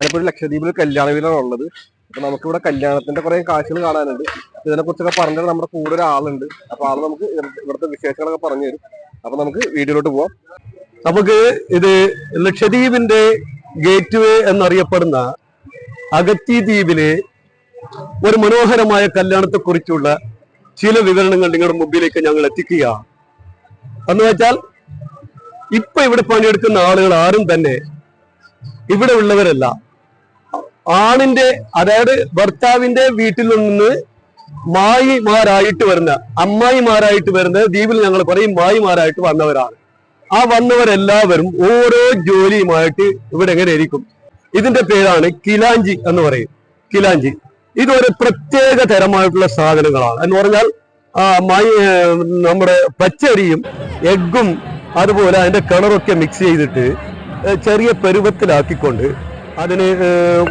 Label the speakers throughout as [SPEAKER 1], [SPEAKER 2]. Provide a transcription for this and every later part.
[SPEAKER 1] ഞാനിപ്പോൾ ലക്ഷദ്വീപിൽ കല്യാണ വീടാണ് ഉള്ളത്. അപ്പൊ നമുക്കിവിടെ കല്യാണത്തിന്റെ കുറെ കാഴ്ചകൾ കാണാനുണ്ട്. ഇതിനെ കുറിച്ചൊക്കെ പറഞ്ഞാൽ നമ്മുടെ കൂടെ ഒരാളുണ്ട്. അപ്പൊ ആൾ നമുക്ക് ഇവിടുത്തെ വിശേഷങ്ങളൊക്കെ പറഞ്ഞു തരും. അപ്പൊ നമുക്ക് വീഡിയോയിലോട്ട് പോവാം.
[SPEAKER 2] നമുക്ക് ഇത് ലക്ഷദ്വീപിന്റെ ഗേറ്റ് വേ എന്നറിയപ്പെടുന്ന അഗത്തി ദ്വീപിലെ ഒരു മനോഹരമായ കല്യാണത്തെ കുറിച്ചുള്ള ചില വിവരണങ്ങൾ നിങ്ങളുടെ മുമ്പിലേക്ക് ഞങ്ങൾ എത്തിക്കുക എന്ന് വെച്ചാൽ ഇപ്പൊ ഇവിടെ പണിയെടുക്കുന്ന ആളുകൾ ആരും തന്നെ ഇവിടെ ഉള്ളവരല്ല. ആണിന്റെ അതായത് ഭർത്താവിന്റെ വീട്ടിൽ നിന്ന് മായിമാരായിട്ട് വരുന്ന അമ്മായിമാരായിട്ട് വരുന്ന ദ്വീപിൽ ഞങ്ങൾ പറയും മായിമാരായിട്ട് വന്നവരാണ്. ആ വന്നവരെല്ലാവരും ഓരോ ജോലിയുമായിട്ട് ഇവിടെ എങ്ങനെ ഇരിക്കും? ഇതിന്റെ പേരാണ് കിലാഞ്ചി എന്ന് പറയും. കിലാഞ്ചി. ഇതൊരു പ്രത്യേക തരമായിട്ടുള്ള സാധനങ്ങളാണ്. എന്ന് പറഞ്ഞാൽ നമ്മുടെ പച്ചരിയും എഗ്ഗും അതുപോലെ അതിന്റെ കളറൊക്കെ മിക്സ് ചെയ്തിട്ട് ചെറിയ പരുവത്തിലാക്കിക്കൊണ്ട് അതിന്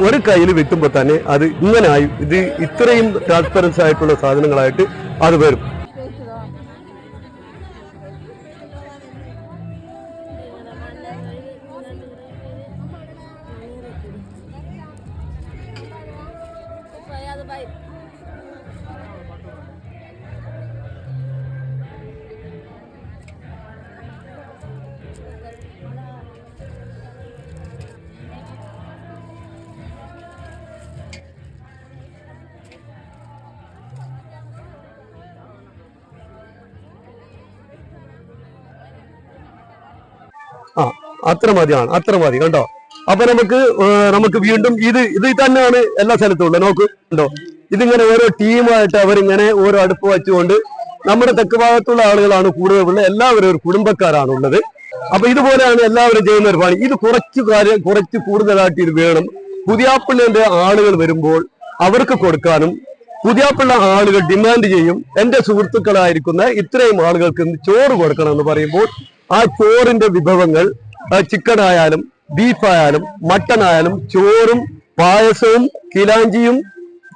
[SPEAKER 2] ഒരു കയ്യിൽ വിൽക്കുമ്പോൾ തന്നെ അത് ഇങ്ങനായി ഇത് ഇത്രയും ട്രാൻസ്പെറൻസ് ആയിട്ടുള്ള സാധനങ്ങളായിട്ട് അത് വരും. ആ അത്ര മതിയാണ് അത്ര മതി കണ്ടോ? അപ്പൊ നമുക്ക് നമുക്ക് വീണ്ടും ഇത് ഇത് തന്നെയാണ് എല്ലാ സ്ഥലത്തും ഉള്ളത്. നോക്ക് കണ്ടോ? ഇതിങ്ങനെ ഓരോ ടീമായിട്ട് അവരിങ്ങനെ ഓരോ അടുപ്പ് വെച്ചുകൊണ്ട് നമ്മുടെ തെക്ക് ഭാഗത്തുള്ള ആളുകളാണ് കൂടുതലുള്ള എല്ലാവരും ഒരു കുടുംബക്കാരാണ് ഉള്ളത്. അപ്പൊ ഇതുപോലെയാണ് എല്ലാവരും ചെയ്യുന്ന ഒരു പണി. ഇത് കുറച്ച് കാര്യം കുറച്ച് കൂടുതലായിട്ട് ഇത് വേണം. പുതിയാപ്പിള്ളിന്റെ ആളുകൾ വരുമ്പോൾ അവർക്ക് കൊടുക്കാനും പുതിയാപ്പിള്ള ആളുകൾ ഡിമാൻഡ് ചെയ്യും. എന്റെ സുഹൃത്തുക്കളായിരിക്കുന്ന ഇത്രയും ആളുകൾക്ക് ചോറ് കൊടുക്കണം എന്ന് പറയുമ്പോൾ ആ ചോറിന്റെ വിഭവങ്ങൾ ചിക്കൻ ആയാലും ബീഫ് ആയാലും മട്ടൺ ആയാലും ചോറും പായസവും കിലാഞ്ചിയും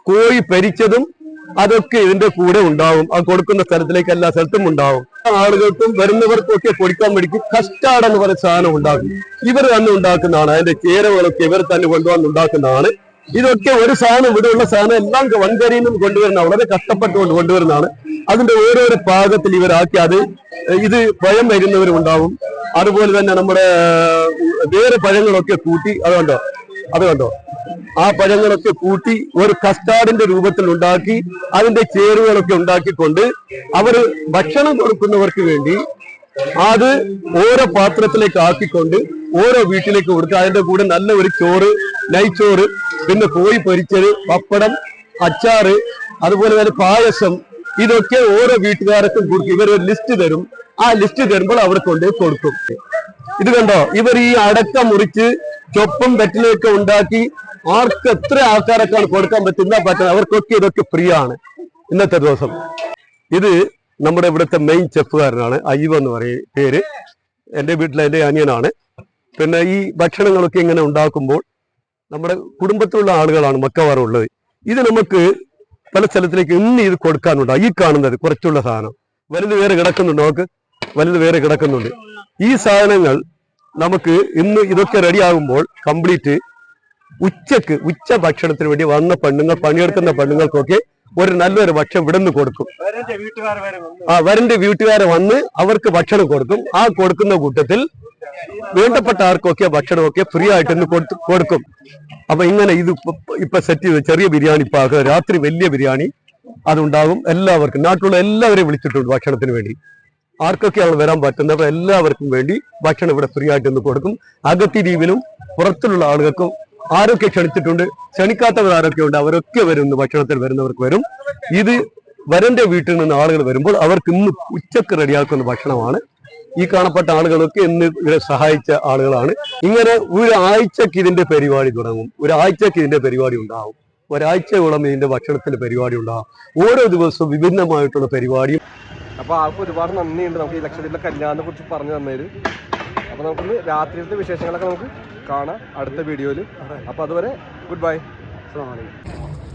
[SPEAKER 2] കോഴി പരിച്ചതും അതൊക്കെ ഇതിന്റെ കൂടെ ഉണ്ടാവും. അത് കൊടുക്കുന്ന സ്ഥലത്തിലേക്ക് എല്ലാ സ്ഥലത്തും ഉണ്ടാവും. ആളുകൾക്കും വരുന്നവർക്കും ഒക്കെ കൊടുക്കാൻ വേണ്ടി കസ്റ്റാർഡ് എന്ന് പറയുന്ന സാധനം ഉണ്ടാക്കും. ഇവർ തന്നെ ഉണ്ടാക്കുന്നതാണ്. അതിന്റെ ചേരകളൊക്കെ ഇവർ തന്നെ കൊണ്ടുവന്ന് ഉണ്ടാക്കുന്നതാണ്. ഇതൊക്കെ ഒരു സാധനം ഇവിടെയുള്ള സാധനം എല്ലാം വൻകരയിൽ നിന്നും കൊണ്ടുവരുന്ന വളരെ കഷ്ടപ്പെട്ടുകൊണ്ട് കൊണ്ടുവരുന്നതാണ്. അതിന്റെ ഓരോരോ പാകത്തിൽ ഇവരാക്കി അത് ഇത് പഴം വരുന്നവരും ഉണ്ടാവും അതുപോലെ തന്നെ നമ്മുടെ വേറെ പഴങ്ങളൊക്കെ കൂട്ടി അതുകൊണ്ടോ അതുകൊണ്ടോ ആ പഴങ്ങളൊക്കെ കൂട്ടി ഒരു കസ്റ്റാർഡിന്റെ രൂപത്തിൽ ഉണ്ടാക്കി അതിന്റെ ചേരുവകളൊക്കെ ഉണ്ടാക്കിക്കൊണ്ട് അവർ ഭക്ഷണം കൊടുക്കുന്നവർക്ക് വേണ്ടി അത് ഓരോ പാത്രത്തിലേക്ക് ആക്കിക്കൊണ്ട് ഓരോ വീട്ടിലേക്ക് കൊടുക്കുക. അതിന്റെ കൂടെ നല്ല ഒരു ചോറ് നൈച്ചോറ് പിന്നെ കോഴി പൊരിച്ചത് പപ്പടം അച്ചാറ് അതുപോലെ തന്നെ പായസം ഇതൊക്കെ ഓരോ വീട്ടുകാർക്കും കൊടുക്കും. ഇവർ ഒരു ലിസ്റ്റ് തരും. ആ ലിസ്റ്റ് തരുമ്പോൾ അവർ കൊണ്ട് കൊടുക്കും. ഇത് കണ്ടോ? ഇവർ ഈ അടക്ക മുറിച്ച് ചൊപ്പും വെറ്റിലൊക്കെ ഉണ്ടാക്കി ആർക്ക് എത്ര ആൾക്കാരൊക്കെയാണ് കൊടുക്കാൻ പറ്റുന്ന പറ്റുന്നത്? അവർക്കൊക്കെ ഇതൊക്കെ ഫ്രീ ആണ് ഇന്നത്തെ ദിവസം. ഇത് നമ്മുടെ ഇവിടുത്തെ മെയിൻ ചെഫുകാരനാണ് അയ്യവ് എന്ന് പറയും പേര്. എന്റെ വീട്ടിലെ എന്റെ അനിയനാണ്. പിന്നെ ഈ ഭക്ഷണങ്ങളൊക്കെ ഇങ്ങനെ ഉണ്ടാക്കുമ്പോൾ നമ്മുടെ കുടുംബത്തിലുള്ള ആളുകളാണ് മിക്കവാറും ഉള്ളത് ഇത് നമുക്ക് പല സ്ഥലത്തിലേക്ക് ഇന്ന് ഇത് കൊടുക്കാനുണ്ട്. ഈ കാണുന്നത് കുറച്ചുള്ള സാധനം. വലുത് വേറെ കിടക്കുന്നുണ്ട് നമുക്ക്. വലുത് വേറെ കിടക്കുന്നുണ്ട്. ഈ സാധനങ്ങൾ നമുക്ക് ഇന്ന് ഇതൊക്കെ റെഡി ആകുമ്പോൾ കംപ്ലീറ്റ് ഉച്ചയ്ക്ക് ഉച്ച ഭക്ഷണത്തിന് വേണ്ടി വന്ന പെണ്ണുങ്ങൾ പണിയെടുക്കുന്ന പെണ്ണുങ്ങൾക്കൊക്കെ ഒരു നല്ലൊരു ഭക്ഷണം ഇവിടെ നിന്ന് കൊടുക്കും ആ വരന്റെ വീട്ടുകാരെ വന്ന് അവർക്ക് ഭക്ഷണം കൊടുക്കും. ആ കൊടുക്കുന്ന കൂട്ടത്തിൽ വേണ്ടപ്പെട്ട ആർക്കൊക്കെ ഭക്ഷണമൊക്കെ ഫ്രീ ആയിട്ട് ഇന്ന് കൊടുക്കും. അപ്പൊ ഇങ്ങനെ ഇത് ഇപ്പൊ- സെറ്റ് ചെയ്ത് ചെറിയ ബിരിയാണി പാക രാത്രി വലിയ ബിരിയാണി അതുണ്ടാകും. എല്ലാവർക്കും നാട്ടിലുള്ള എല്ലാവരെയും വിളിച്ചിട്ടുണ്ട് ഭക്ഷണത്തിന് വേണ്ടി. ആർക്കൊക്കെയാണ് വരാൻ പറ്റുന്നത്? എല്ലാവർക്കും വേണ്ടി ഭക്ഷണം ഇവിടെ ഫ്രീ ആയിട്ട് ഇന്ന് കൊടുക്കും. അകത്തി ദ്വീപിലും പുറത്തുള്ള ആളുകൾക്കും ആരൊക്കെ ക്ഷണിച്ചിട്ടുണ്ട്? ക്ഷണിക്കാത്തവർ ആരൊക്കെ ഉണ്ട്? അവരൊക്കെ വരും ഭക്ഷണത്തിൽ വരുന്നവർക്ക് വരും. ഇത് വരന്റെ വീട്ടിൽ നിന്ന് ആളുകൾ വരുമ്പോൾ അവർക്ക് ഇന്ന് ഉച്ചയ്ക്ക് റെഡിയാക്കുന്ന ഭക്ഷണമാണ്. ഈ കാണപ്പെട്ട ആളുകളൊക്കെ എന്ന് ഇവരെ സഹായിച്ച ആളുകളാണ്. ഇങ്ങനെ ഒരാഴ്ചക്ക് ഇതിന്റെ പരിപാടി തുടങ്ങും. ഒരാഴ്ചക്ക് ഇതിന്റെ പരിപാടി ഉണ്ടാവും. ഒരാഴ്ചയോളം ഇതിന്റെ ഭക്ഷണത്തിന്റെ പരിപാടി ഉണ്ടാവും. ഓരോ ദിവസവും വിഭിന്നമായിട്ടുള്ള പരിപാടിയും.
[SPEAKER 1] അപ്പൊ ആൾക്ക് ഒരുപാട് നന്ദിയുണ്ട്. നമുക്ക് ഈ ലക്ഷദ്വീപിലെ കല്യാണത്തെ കുറിച്ച് പറഞ്ഞു തന്നേര് അപ്പൊ നമുക്ക് രാത്രിയിലത്തെ വിശേഷങ്ങളൊക്കെ നമുക്ക് കാണാം അടുത്ത വീഡിയോയിൽ അപ്പൊ അതുവരെ ഗുഡ് ബൈ.
[SPEAKER 2] അസ്സലാമു അലൈക്കും.